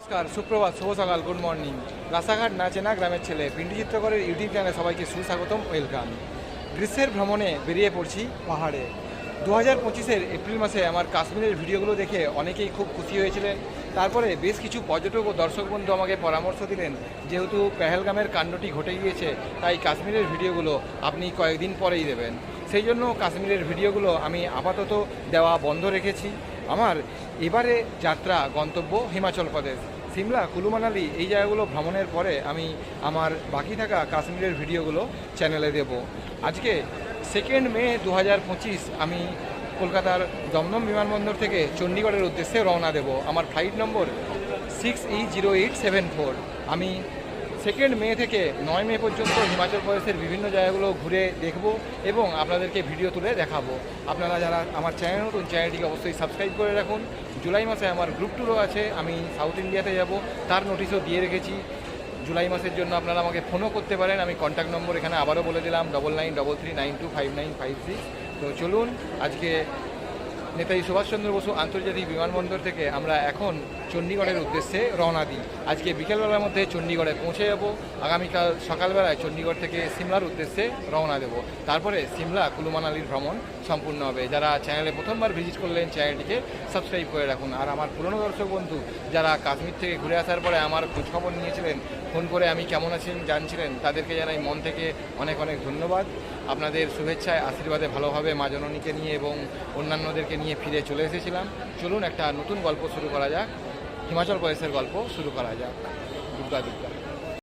নমস্কার, সুপ্রভাত, শুভ সকাল গুড মর্নিং রাস্তাঘাট না চেনা গ্রামের ছেলে পিন্টু চিত্রকরের ইউটিউব চ্যানেলে সবাইকে সুস্বাগতম ওয়েলকাম গ্রীষ্মের ভ্রমণে বেরিয়ে পড়ছি পাহাড়ে। দু হাজার পঁচিশের এপ্রিল মাসে আমার কাশ্মীরের ভিডিওগুলো দেখে অনেকেই খুব খুশি হয়েছিলেন। তারপরে বেশ কিছু পর্যটক ও দর্শক বন্ধু আমাকে পরামর্শ দিলেন, যেহেতু পেহেলগামের কাণ্ডটি ঘটে গিয়েছে, তাই কাশ্মীরের ভিডিওগুলো আপনি কয়েকদিন পরেই দেবেন। সেই জন্য কাশ্মীরের ভিডিওগুলো আমি আপাতত দেওয়া বন্ধ রেখেছি। আমার এবারে যাত্রা, গন্তব্য হিমাচল প্রদেশ। সিমলা কুলু মানালি এই জায়গাগুলো ভ্রমণের পরে আমি আমার বাকি থাকা কাশ্মীরের ভিডিওগুলো চ্যানেলে দেব। আজকে সেকেন্ড মে দু হাজার পঁচিশ আমি কলকাতার দমদম বিমানবন্দর থেকে চণ্ডীগড়ের উদ্দেশ্যে রওনা দেব। আমার flight number six zero eight seven four আমি সেকেন্ড মে থেকে নয় মে পর্যন্ত হিমাচল প্রদেশের বিভিন্ন জায়গাগুলো ঘুরে দেখব এবং আপনাদেরকে ভিডিও তুলে দেখাবো। আপনারা যারা আমার চ্যানেল নতুন, চ্যানেলটিকে অবশ্যই সাবস্ক্রাইব করে রাখুন। জুলাই মাসে আমার গ্রুপ ট্যুরও আছে, আমি সাউথ ইন্ডিয়াতে যাব। তার নোটিশও দিয়ে রেখেছি। জুলাই মাসের জন্য আপনারা আমাকে ফোনও করতে পারেন। আমি কন্ট্যাক্ট নম্বর এখানে আবারও বলে দিলাম double nine double three nine two five nine five six তো চলুন, আজকে নেতাজি সুভাষচন্দ্র বসু আন্তর্জাতিক বিমানবন্দর থেকে আমরা এখন চণ্ডীগড়ের উদ্দেশ্যে রওনা দিই। আজকে বিকেলবেলার মধ্যে চণ্ডীগড়ে পৌঁছে যাব। আগামীকাল সকালবেলায় চণ্ডীগড় থেকে সিমলার উদ্দেশ্যে রওনা দেব। তারপরে সিমলা কুলুমানালির ভ্রমণ সম্পূর্ণ হবে। যারা চ্যানেলে প্রথমবার ভিজিট করলেন, চ্যানেলটিকে সাবস্ক্রাইব করে রাখুন। আর আমার পুরনো দর্শক বন্ধু, যারা কাশ্মীর থেকে ঘুরে আসার পরে আমার খোঁজখবর নিয়েছিলেন, ফোন করে আমি কেমন আছেন জানছিলেন, তাদেরকে জানাই মন থেকে অনেক অনেক ধন্যবাদ। আপনাদের শুভেচ্ছায় আশীর্বাদে ভালোভাবে মা জননীকে নিয়ে এবং অন্যান্যদেরকে নিয়ে ফিরে চলে এসেছিলাম। চলুন একটা নতুন গল্প শুরু করা যাক। হিমাচল প্রদেশের গল্প শুরু করা যাক। দুর্গা দুর্গা।